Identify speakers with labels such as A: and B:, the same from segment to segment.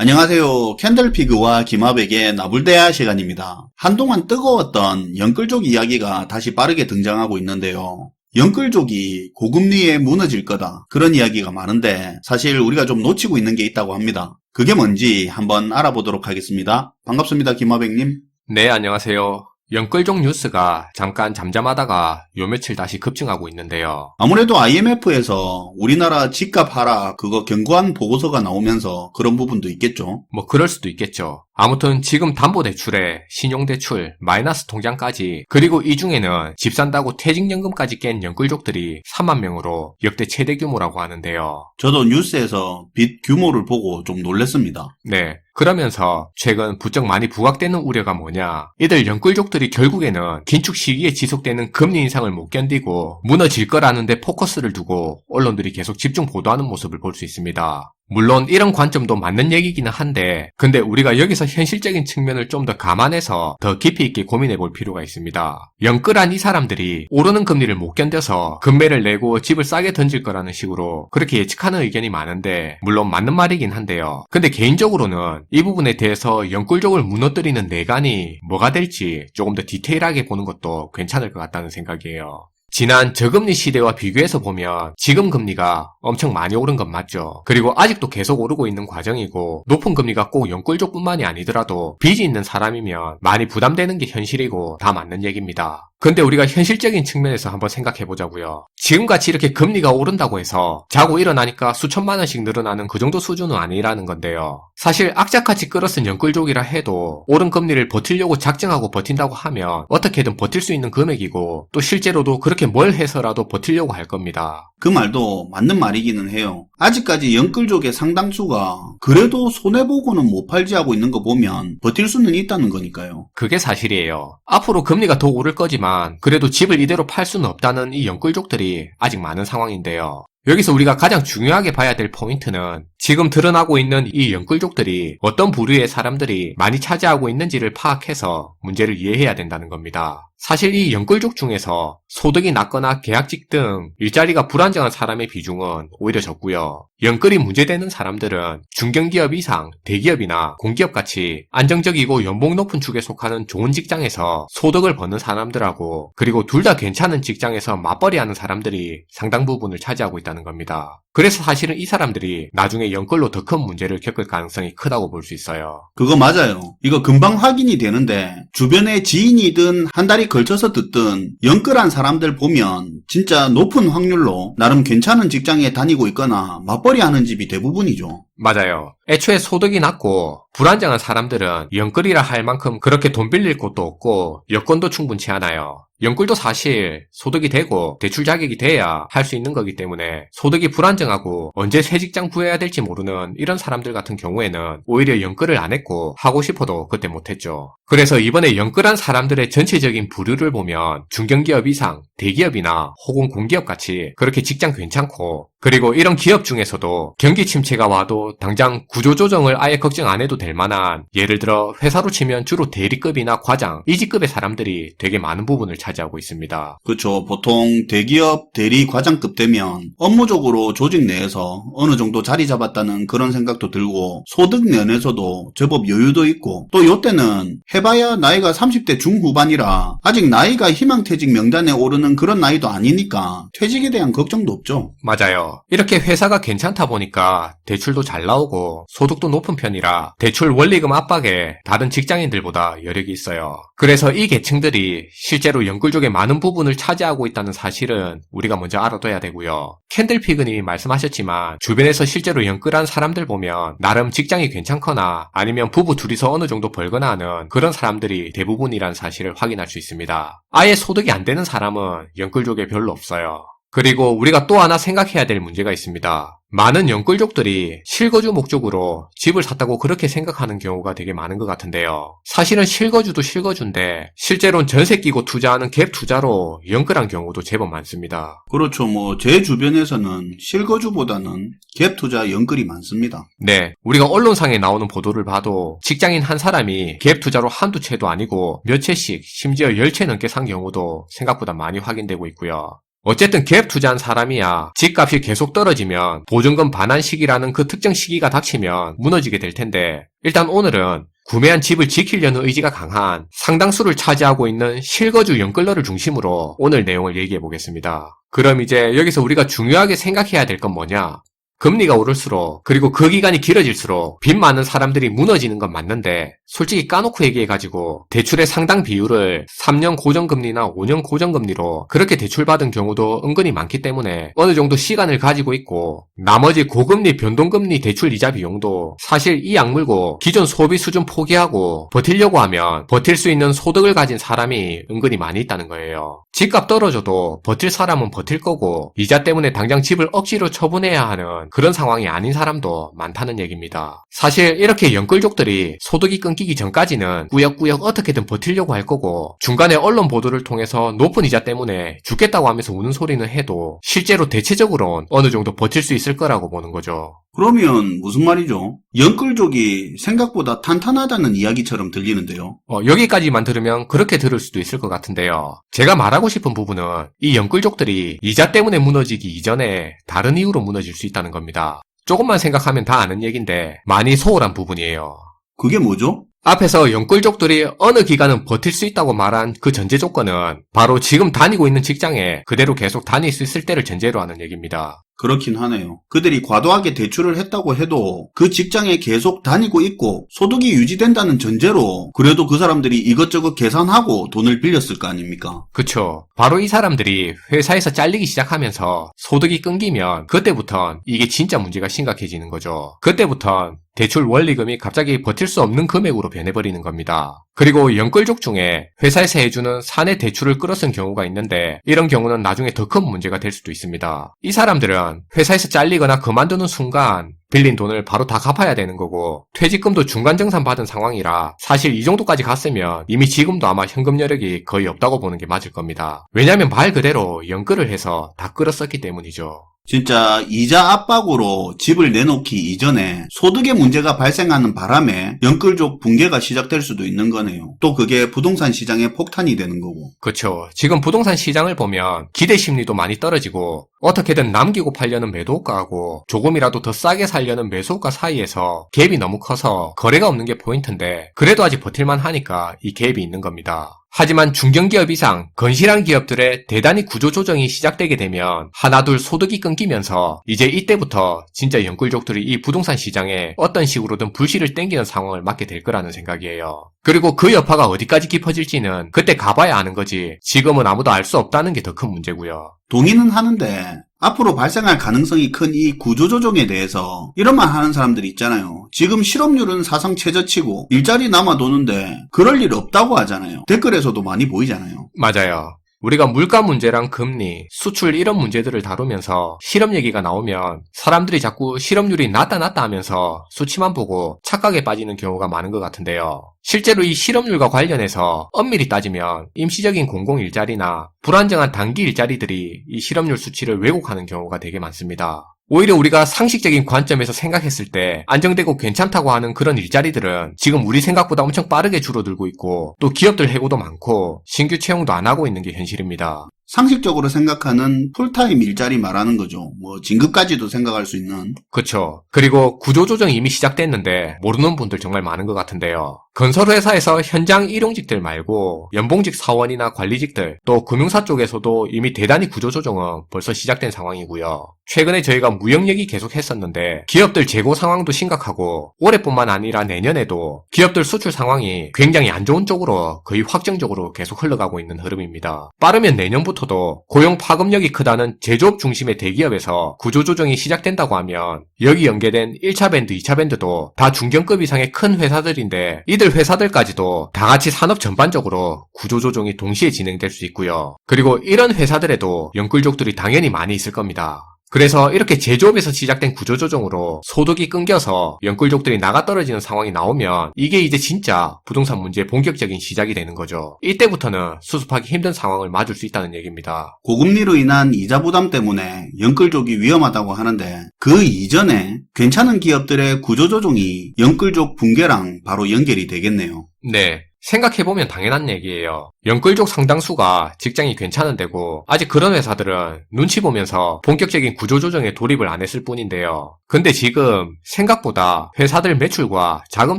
A: 안녕하세요. 캔들피그와 김하백의 나불대야 시간입니다. 한동안 뜨거웠던 영끌족 이야기가 다시 빠르게 등장하고 있는데요. 영끌족이 고금리에 무너질 거다. 그런 이야기가 많은데 사실 우리가 좀 놓치고 있는 게 있다고 합니다. 그게 뭔지 한번 알아보도록 하겠습니다. 반갑습니다. 김하백님.
B: 네, 안녕하세요. 영끌종 뉴스가 잠깐 잠잠하다가 요 며칠 다시 급증하고 있는데요.
A: 아무래도 IMF에서 우리나라 집값 하락 그거 경고한 보고서가 나오면서 그런 부분도 있겠죠.
B: 뭐 그럴 수도 있겠죠. 아무튼 지금 담보대출에 신용대출, 마이너스 통장까지 그리고 이 중에는 집 산다고 퇴직연금까지 깬 영끌족들이 3만 명으로 역대 최대 규모라고 하는데요.
A: 저도 뉴스에서 빚 규모를 보고 좀 놀랐습니다.
B: 네. 그러면서 최근 부쩍 많이 부각되는 우려가 뭐냐. 이들 영끌족들이 결국에는 긴축 시기에 지속되는 금리 인상을 못 견디고 무너질 거라는데 포커스를 두고 언론들이 계속 집중 보도하는 모습을 볼 수 있습니다. 물론 이런 관점도 맞는 얘기기는 한데 근데 우리가 여기서 현실적인 측면을 좀 더 감안해서 더 깊이 있게 고민해 볼 필요가 있습니다. 영끌한 이 사람들이 오르는 금리를 못 견뎌서 금매를 내고 집을 싸게 던질 거라는 식으로 그렇게 예측하는 의견이 많은데 물론 맞는 말이긴 한데요. 근데 개인적으로는 이 부분에 대해서 영끌족을 무너뜨리는 내관이 뭐가 될지 조금 더 디테일하게 보는 것도 괜찮을 것 같다는 생각이에요. 지난 저금리 시대와 비교해서 보면 지금 금리가 엄청 많이 오른 건 맞죠. 그리고 아직도 계속 오르고 있는 과정이고 높은 금리가 꼭 영끌족뿐만이 아니더라도 빚이 있는 사람이면 많이 부담되는 게 현실이고 다 맞는 얘기입니다. 근데 우리가 현실적인 측면에서 한번 생각해 보자고요. 지금같이 이렇게 금리가 오른다고 해서 자고 일어나니까 수천만 원씩 늘어나는 그 정도 수준은 아니라는 건데요. 사실 악착같이 끌어쓴 연끌족이라 해도 오른 금리를 버틸려고 작정하고 버틴다고 하면 어떻게든 버틸 수 있는 금액이고 또 실제로도 그렇게 뭘 해서라도 버틸려고 할 겁니다.
A: 그 말도 맞는 말이기는 해요. 아직까지 영끌족의 상당수가 그래도 손해보고는 못 팔지 하고 있는 거 보면 버틸 수는 있다는 거니까요.
B: 그게 사실이에요. 앞으로 금리가 더 오를 거지만 그래도 집을 이대로 팔 수는 없다는 이 영끌족들이 아직 많은 상황인데요. 여기서 우리가 가장 중요하게 봐야 될 포인트는 지금 드러나고 있는 이 영끌족들이 어떤 부류의 사람들이 많이 차지하고 있는지를 파악해서 문제를 이해해야 된다는 겁니다. 사실 이 영끌족 중에서 소득이 낮거나 계약직 등 일자리가 불안정한 사람의 비중은 오히려 적고요. 영끌이 문제되는 사람들은 중견기업 이상 대기업이나 공기업 같이 안정적이고 연봉 높은 축에 속하는 좋은 직장에서 소득을 버는 사람들하고 그리고 둘 다 괜찮은 직장에서 맞벌이하는 사람들이 상당 부분을 차지하고 있다는 겁니다. 그래서 사실은 이 사람들이 나중에 영끌로 더 큰 문제를 겪을 가능성이 크다고 볼 수 있어요.
A: 그거 맞아요. 이거 금방 확인이 되는데 주변에 지인이든 한 달이 걸쳐서 듣든 영끌한 사람들 보면 진짜 높은 확률로 나름 괜찮은 직장에 다니고 있거나 맞벌이 하는 집이 대부분이죠.
B: 맞아요. 애초에 소득이 낮고 불안정한 사람들은 영끌이라 할 만큼 그렇게 돈 빌릴 곳도 없고 여건도 충분치 않아요. 영끌도 사실 소득이 되고 대출 자격이 돼야 할 수 있는 거기 때문에 소득이 불안정하고 언제 새 직장 구해야 될지 모르는 이런 사람들 같은 경우에는 오히려 영끌을 안 했고 하고 싶어도 그때 못했죠. 그래서 이번에 영끌한 사람들의 전체적인 부류를 보면 중견기업 이상 대기업이나 혹은 공기업 같이 그렇게 직장 괜찮고 그리고 이런 기업 중에서도 경기 침체가 와도 당장 구조조정을 아예 걱정 안 해도 될 만한 예를 들어 회사로 치면 주로 대리급이나 과장, 이직급의 사람들이 되게 많은 부분을 차지하고 있습니다.
A: 그렇죠. 보통 대기업 대리 과장급 되면 업무적으로 조직 내에서 어느 정도 자리 잡았다는 그런 생각도 들고 소득 면에서도 제법 여유도 있고 또 요때는 해봐야 나이가 30대 중후반이라 아직 나이가 희망퇴직 명단에 오르는 그런 나이도 아니니까 퇴직에 대한 걱정도 없죠.
B: 맞아요. 이렇게 회사가 괜찮다 보니까 대출도 잘 나오고 소득도 높은 편이라 대출 원리금 압박에 다른 직장인들보다 여력이 있어요. 그래서 이 계층들이 실제로 영끌족의 많은 부분을 차지하고 있다는 사실은 우리가 먼저 알아둬야 되고요. 캔들피그님이 말씀하셨지만 주변에서 실제로 영끌한 사람들 보면 나름 직장이 괜찮거나 아니면 부부 둘이서 어느 정도 벌거나 하는 그런 사람들이 대부분이란 사실을 확인할 수 있습니다. 아예 소득이 안 되는 사람은 영끌족에 별로 없어요. 그리고 우리가 또 하나 생각해야 될 문제가 있습니다. 많은 영끌족들이 실거주 목적으로 집을 샀다고 그렇게 생각하는 경우가 되게 많은 것 같은데요. 사실은 실거주도 실거주인데 실제로는 전세 끼고 투자하는 갭 투자로 영끌한 경우도 제법 많습니다.
A: 그렇죠. 뭐 제 주변에서는 실거주보다는 갭 투자 연끌이 많습니다.
B: 네, 우리가 언론상에 나오는 보도를 봐도 직장인 한 사람이 갭 투자로 한두 채도 아니고 몇 채씩 심지어 열 채 넘게 산 경우도 생각보다 많이 확인되고 있고요. 어쨌든 갭 투자한 사람이야 집값이 계속 떨어지면 보증금 반환 시기라는 그 특정 시기가 닥치면 무너지게 될 텐데 일단 오늘은 구매한 집을 지키려는 의지가 강한 상당수를 차지하고 있는 실거주 연끌러를 중심으로 오늘 내용을 얘기해 보겠습니다. 그럼 이제 여기서 우리가 중요하게 생각해야 될 건 뭐냐? 금리가 오를수록 그리고 그 기간이 길어질수록 빚 많은 사람들이 무너지는 건 맞는데 솔직히 까놓고 얘기해가지고 대출의 상당 비율을 3년 고정금리나 5년 고정금리로 그렇게 대출받은 경우도 은근히 많기 때문에 어느 정도 시간을 가지고 있고 나머지 고금리 변동금리 대출 이자 비용도 사실 이 약물고 기존 소비 수준 포기하고 버틸려고 하면 버틸 수 있는 소득을 가진 사람이 은근히 많이 있다는 거예요. 집값 떨어져도 버틸 사람은 버틸 거고 이자 때문에 당장 집을 억지로 처분해야 하는 그런 상황이 아닌 사람도 많다는 얘기입니다. 사실 이렇게 연끌족들이 소득이 끊기기 전까지는 꾸역꾸역 어떻게든 버틸려고 할 거고 중간에 언론 보도를 통해서 높은 이자 때문에 죽겠다고 하면서 우는 소리는 해도 실제로 대체적으로는 어느 정도 버틸 수 있을 거라고 보는 거죠.
A: 그러면 무슨 말이죠? 연끌족이 생각보다 탄탄하다는 이야기처럼 들리는데요.
B: 어, 여기까지만 들으면 그렇게 들을 수도 있을 것 같은데요. 제가 말하고 싶은 부분은 이 연끌족들이 이자 때문에 무너지기 이전에 다른 이유로 무너질 수 있다는 겁니다. 조금만 생각하면 다 아는 얘긴데 많이 소홀한 부분이에요.
A: 그게 뭐죠?
B: 앞에서 연끌족들이 어느 기간은 버틸 수 있다고 말한 그 전제 조건은 바로 지금 다니고 있는 직장에 그대로 계속 다닐 수 있을 때를 전제로 하는 얘기입니다.
A: 그렇긴 하네요. 그들이 과도하게 대출을 했다고 해도 그 직장에 계속 다니고 있고 소득이 유지된다는 전제로 그래도 그 사람들이 이것저것 계산하고 돈을 빌렸을 거 아닙니까?
B: 그쵸. 바로 이 사람들이 회사에서 잘리기 시작하면서 소득이 끊기면 그때부턴 이게 진짜 문제가 심각해지는 거죠. 그때부턴 대출 원리금이 갑자기 버틸 수 없는 금액으로 변해버리는 겁니다. 그리고 연끌족 중에 회사에서 해주는 사내 대출을 끌어쓴 경우가 있는데 이런 경우는 나중에 더 큰 문제가 될 수도 있습니다. 이 사람들은 회사에서 잘리거나 그만두는 순간 빌린 돈을 바로 다 갚아야 되는 거고 퇴직금도 중간 정산 받은 상황이라 사실 이 정도까지 갔으면 이미 지금도 아마 현금 여력이 거의 없다고 보는 게 맞을 겁니다. 왜냐하면 말 그대로 연끌을 해서 다 끌었었기 때문이죠.
A: 진짜 이자 압박으로 집을 내놓기 이전에 소득의 문제가 발생하는 바람에 연끌족 붕괴가 시작될 수도 있는 거네요. 또 그게 부동산 시장의 폭탄이 되는 거고.
B: 그쵸. 지금 부동산 시장을 보면 기대 심리도 많이 떨어지고 어떻게든 남기고 팔려는 매도가하고 조금이라도 더 싸게 살려는 매수가 사이에서 갭이 너무 커서 거래가 없는 게 포인트인데 그래도 아직 버틸만 하니까 이 갭이 있는 겁니다. 하지만 중견기업 이상 건실한 기업들의 대단히 구조조정이 시작되게 되면 하나둘 소득이 끊기면서 이제 이때부터 진짜 연끌족들이 이 부동산 시장에 어떤 식으로든 불씨를 땡기는 상황을 맞게 될 거라는 생각이에요. 그리고 그 여파가 어디까지 깊어질지는 그때 가봐야 아는 거지 지금은 아무도 알 수 없다는 게 더 큰 문제고요.
A: 동의는 하는데 앞으로 발생할 가능성이 큰 이 구조조정에 대해서 이런 말 하는 사람들이 있잖아요. 지금 실업률은 사상 최저치고 일자리 남아도는데 그럴 일 없다고 하잖아요. 댓글에서도 많이 보이잖아요.
B: 맞아요. 우리가 물가 문제랑 금리, 수출 이런 문제들을 다루면서 실업 얘기가 나오면 사람들이 자꾸 실업률이 낮다 낮다 하면서 수치만 보고 착각에 빠지는 경우가 많은 것 같은데요. 실제로 이 실업률과 관련해서 엄밀히 따지면 임시적인 공공 일자리나 불안정한 단기 일자리들이 이 실업률 수치를 왜곡하는 경우가 되게 많습니다. 오히려 우리가 상식적인 관점에서 생각했을 때 안정되고 괜찮다고 하는 그런 일자리들은 지금 우리 생각보다 엄청 빠르게 줄어들고 있고 또 기업들 해고도 많고 신규 채용도 안 하고 있는 게 현실입니다.
A: 상식적으로 생각하는 풀타임 일자리 말하는 거죠. 뭐 진급까지도 생각할 수 있는
B: 그쵸. 그리고 구조조정이 이미 시작됐는데 모르는 분들 정말 많은 것 같은데요. 건설회사에서 현장 일용직들 말고 연봉직 사원이나 관리직들 또 금융사 쪽에서도 이미 대단히 구조조정은 벌써 시작된 상황이고요. 최근에 저희가 무역 얘기 계속 했었는데 기업들 재고 상황도 심각하고 올해뿐만 아니라 내년에도 기업들 수출 상황이 굉장히 안 좋은 쪽으로 거의 확정적으로 계속 흘러가고 있는 흐름입니다. 빠르면 내년부터도 고용 파급력이 크다는 제조업 중심의 대기업에서 구조조정이 시작된다고 하면 여기 연계된 1차 밴드, 2차 밴드도 다 중견급 이상의 큰 회사들인데 이들 회사들까지도 다 같이 산업 전반적으로 구조조정이 동시에 진행될 수 있고요. 그리고 이런 회사들에도 연끌족들이 당연히 많이 있을 겁니다. 그래서 이렇게 제조업에서 시작된 구조조정으로 소득이 끊겨서 연끌족들이 나가 떨어지는 상황이 나오면 이게 이제 진짜 부동산 문제의 본격적인 시작이 되는 거죠. 이때부터는 수습하기 힘든 상황을 맞을 수 있다는 얘기입니다.
A: 고금리로 인한 이자 부담 때문에 연끌족이 위험하다고 하는데 그 이전에 괜찮은 기업들의 구조조정이 연끌족 붕괴랑 바로 연결이 되겠네요.
B: 네. 생각해보면 당연한 얘기예요. 연끌족 상당수가 직장이 괜찮은 데고 아직 그런 회사들은 눈치 보면서 본격적인 구조조정에 돌입을 안 했을 뿐인데요. 근데 지금 생각보다 회사들 매출과 자금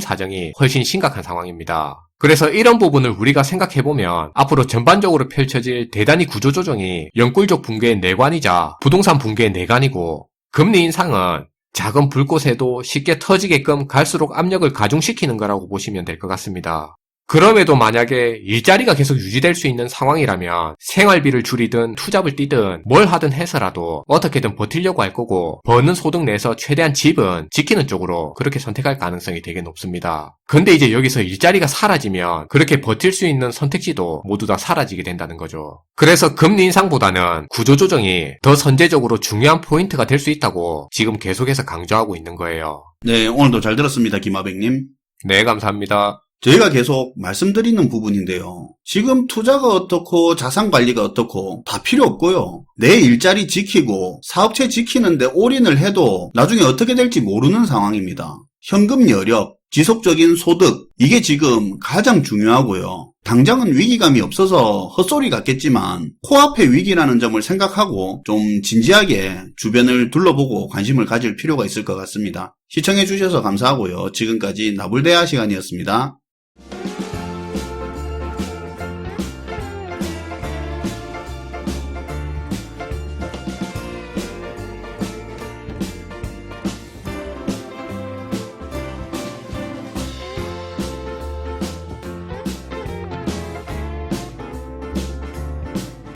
B: 사정이 훨씬 심각한 상황입니다. 그래서 이런 부분을 우리가 생각해보면 앞으로 전반적으로 펼쳐질 대단히 구조조정이 연꿀족 붕괴의 내관이자 부동산 붕괴의 내관이고 금리 인상은 작은 불꽃에도 쉽게 터지게끔 갈수록 압력을 가중시키는 거라고 보시면 될 것 같습니다. 그럼에도 만약에 일자리가 계속 유지될 수 있는 상황이라면 생활비를 줄이든 투잡을 뛰든 뭘 하든 해서라도 어떻게든 버티려고 할 거고 버는 소득 내에서 최대한 집은 지키는 쪽으로 그렇게 선택할 가능성이 되게 높습니다. 근데 이제 여기서 일자리가 사라지면 그렇게 버틸 수 있는 선택지도 모두 다 사라지게 된다는 거죠. 그래서 금리 인상보다는 구조조정이 더 선제적으로 중요한 포인트가 될 수 있다고 지금 계속해서 강조하고 있는 거예요.
A: 네, 오늘도 잘 들었습니다, 김하백님.
B: 네, 감사합니다.
A: 저희가 계속 말씀드리는 부분인데요. 지금 투자가 어떻고 자산 관리가 어떻고 다 필요 없고요. 내 일자리 지키고 사업체 지키는데 올인을 해도 나중에 어떻게 될지 모르는 상황입니다. 현금 여력, 지속적인 소득, 이게 지금 가장 중요하고요. 당장은 위기감이 없어서 헛소리 같겠지만 코앞의 위기라는 점을 생각하고 좀 진지하게 주변을 둘러보고 관심을 가질 필요가 있을 것 같습니다. 시청해주셔서 감사하고요. 지금까지 나불대화 시간이었습니다.